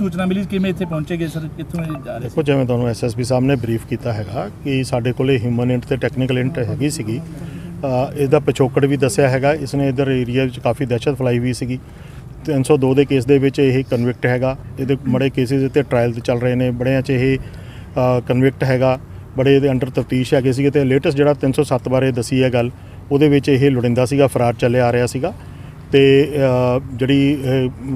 ਸੂਚਨਾ ਮਿਲੀ ਕਿਵੇਂ ਇੱਥੇ ਪਹੁੰਚੇ ਸਰ? ਕਿੱਥੋਂ ਇਹ ਜਾ ਰਹੇ ਸੀ ਦੇਖੋ, ਜਿਵੇਂ ਤੁਹਾਨੂੰ ਐਸਐਸਪੀ ਸਾਹਿਬ ਨੇ ਬਰੀਫ ਕੀਤਾ ਹੈਗਾ ਕਿ ਸਾਡੇ ਕੋਲੇ ਹਿਊਮਨ ਇੰਟ ਤੇ ਟੈਕਨੀਕਲ ਇੰਟ ਹੈਗੀ ਸੀਗੀ। ਇਹਦਾ ਪਿਛੋਕੜ ਵੀ ਦੱਸਿਆ ਹੈਗਾ। ਇਸਨੇ ਇਧਰ ਏਰੀਆ ਵਿੱਚ ਕਾਫੀ ਦਹਿਸ਼ਤ ਫੈਲਾਈ ਵੀ ਸੀਗੀ। 302 ਦੇ ਕੇਸ ਦੇ ਵਿੱਚ ਇਹ ਕਨਵਿਕਟ ਹੈਗਾ। ਇਹਦੇ ਬੜੇ ਕੇਸਿਸ ਇੱਥੇ ਟ੍ਰਾਇਲ ਤੇ ਚੱਲ ਰਹੇ ਨੇ। ਬੜਿਆਂ 'ਚ ਇਹ ਕਨਵਿਕਟ ਹੈਗਾ। ਬੜੇ ਇਹਦੇ ਅੰਡਰ ਤਫਤੀਸ਼ ਹੈਗੇ ਸੀਗੇ। ਤੇ ਲੇਟੈਸਟ ਜਿਹੜਾ 307 ਬਾਰੇ ਦੱਸੀ ਹੈ ਗੱਲ, ਉਹਦੇ ਵਿੱਚ ਇਹ ਲੁੜਿੰਦਾ ਸੀਗਾ, ਫਰਾਰ ਚੱਲਿਆ ਆ ਰਿਹਾ ਸੀਗਾ। ਤੇ ਜਿਹੜੀ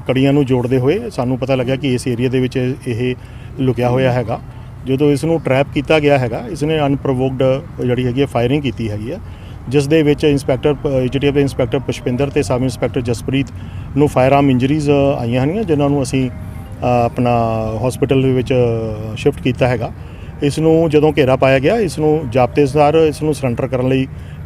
ਕੜੀਆਂ ਨੂੰ ਜੋੜਦੇ ਹੋਏ ਸਾਨੂੰ ਪਤਾ ਲੱਗਿਆ ਕਿ ਇਸ ਏਰੀਆ ਦੇ ਵਿੱਚ ਇਹ ਲੁਕਿਆ ਹੋਇਆ ਹੈਗਾ। ਜਦੋਂ ਇਸ ਨੂੰ ਟਰੈਪ ਕੀਤਾ ਗਿਆ ਹੈਗਾ, ਇਸ ਨੇ ਅਨਪ੍ਰੋਵੋਕਡ ਜਿਹੜੀ ਹੈਗੀ ਫਾਇਰਿੰਗ ਕੀਤੀ ਹੈਗੀ ਹੈ ਜਿਸ ਦੇ ਵਿੱਚ ਇੰਸਪੈਕਟਰ ਜਿਹੜੀ ਦੇ ਇੰਸਪੈਕਟਰ ਪੁਸ਼ਪਿੰਦਰ ਤੇ ਸਬ ਇੰਸਪੈਕਟਰ ਜਸਪ੍ਰੀਤ ਨੂੰ ਫਾਇਰ ਆਰਮ ਇੰਜਰੀਜ਼ ਆਈਆਂ ਹਨੀਆਂ, ਜਿਨ੍ਹਾਂ ਨੂੰ ਅਸੀਂ ਆਪਣਾ ਹਸਪੀਟਲ ਦੇ ਵਿੱਚ ਸ਼ਿਫਟ ਕੀਤਾ ਹੈਗਾ। ਇਸ ਨੂੰ ਜਦੋਂ ਘੇਰਾ ਪਾਇਆ ਗਿਆ, ਇਸ ਨੂੰ ਜਾਬਤੇਦਾਰ ਇਸ ਨੂੰ ਸਰੈਂਡਰ ਕਰਨ ਲਈ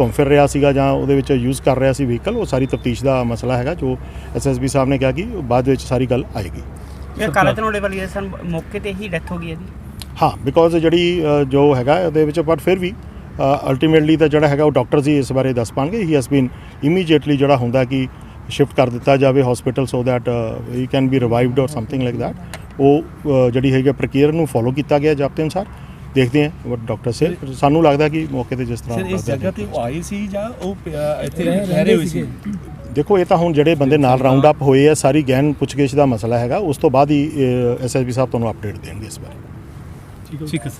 ਘੁੰਮ ਫਿਰ ਰਿਹਾ ਸੀਗਾ ਜਾਂ ਉਹਦੇ ਵਿੱਚ ਯੂਜ਼ ਕਰ ਰਿਹਾ ਸੀ ਵਹੀਕਲ ਉਹ ਸਾਰੀ ਤਫਤੀਸ਼ ਦਾ ਮਸਲਾ ਹੈਗਾ ਜੋ ਐਸਐਸਬੀ ਸਾਹਿਬ ਨੇ ਕਿਹਾ ਕਿ ਬਾਅਦ ਵਿੱਚ ਸਾਰੀ ਗੱਲ ਆਏਗੀ। ਇਹ ਕਾਲਾ ਧਨੋੜੇ ਵਾਲੀ ਹੈ ਸਰ ਮੌਕੇ ਤੇ ਹੀ ਡੈਥ ਹੋ ਗਈ ਇਹਦੀ? ਹਾਂ ਬਿਕੋਜ਼ ਜਿਹੜੀ ਜੋ ਹੈਗਾ ਉਹਦੇ ਵਿੱਚ ਬਟ ਫਿਰ ਵੀ ਅਲਟੀਮੇਟਲੀ ਤਾਂ ਜਿਹੜਾ ਹੈਗਾ ਉਹ ਡਾਕਟਰਸ ਹੀ ਇਸ ਬਾਰੇ ਦੱਸ ਪਾਣਗੇ। ਹੀ ਹੈਜ਼ ਬੀਨ ਇਮੀਡੀਏਟਲੀ ਜਿਹੜਾ ਹੁੰਦਾ ਕਿ ਸ਼ਿਫਟ ਕਰ ਦਿੱਤਾ ਜਾਵੇ hospital so that he can be revived or something like that ਉਹ ਜਿਹੜੀ ਹੈਗੀ ਪ੍ਰਕਿਰਿਆ ਨੂੰ ਫੋਲੋ ਕੀਤਾ ਗਿਆ ਜਾਬਤੇ ਅਨੁਸਾਰ। ਦੇਖਦੇ ਹਾਂ ਡਾਕਟਰ ਸੇ ਸਾਨੂੰ ਲੱਗਦਾ ਕਿ ਮੌਕੇ ਤੇ ਜਿਸ ਤਰ੍ਹਾਂ ਸਰ ਇਸ ਜਗ੍ਹਾ ਤੇ ਉਹ ਆਏ ਸੀ ਜਾਂ ਉਹ ਇੱਥੇ ਠਹਿਰੇ ਹੋਏ ਸੀ? ਦੇਖੋ ਇਹ ਤਾਂ ਹੁਣ ਜਿਹੜੇ ਬੰਦੇ ਨਾਲ ਰਾਉਂਡ ਅਪ ਹੋਏ ਆ ਸਾਰੀ ਗਹਿਨ ਪੁੱਛਗਿੱਛ ਦਾ ਮਸਲਾ ਹੈਗਾ ਉਸ ਤੋਂ ਬਾਅਦ ਹੀ ਐਸਐਸਬੀ ਸਾਹਿਬ ਤੁਹਾਨੂੰ ਅਪਡੇਟ ਦੇਣਗੇ ਇਸ ਬਾਰੇ। ਠੀਕ ਹੈ।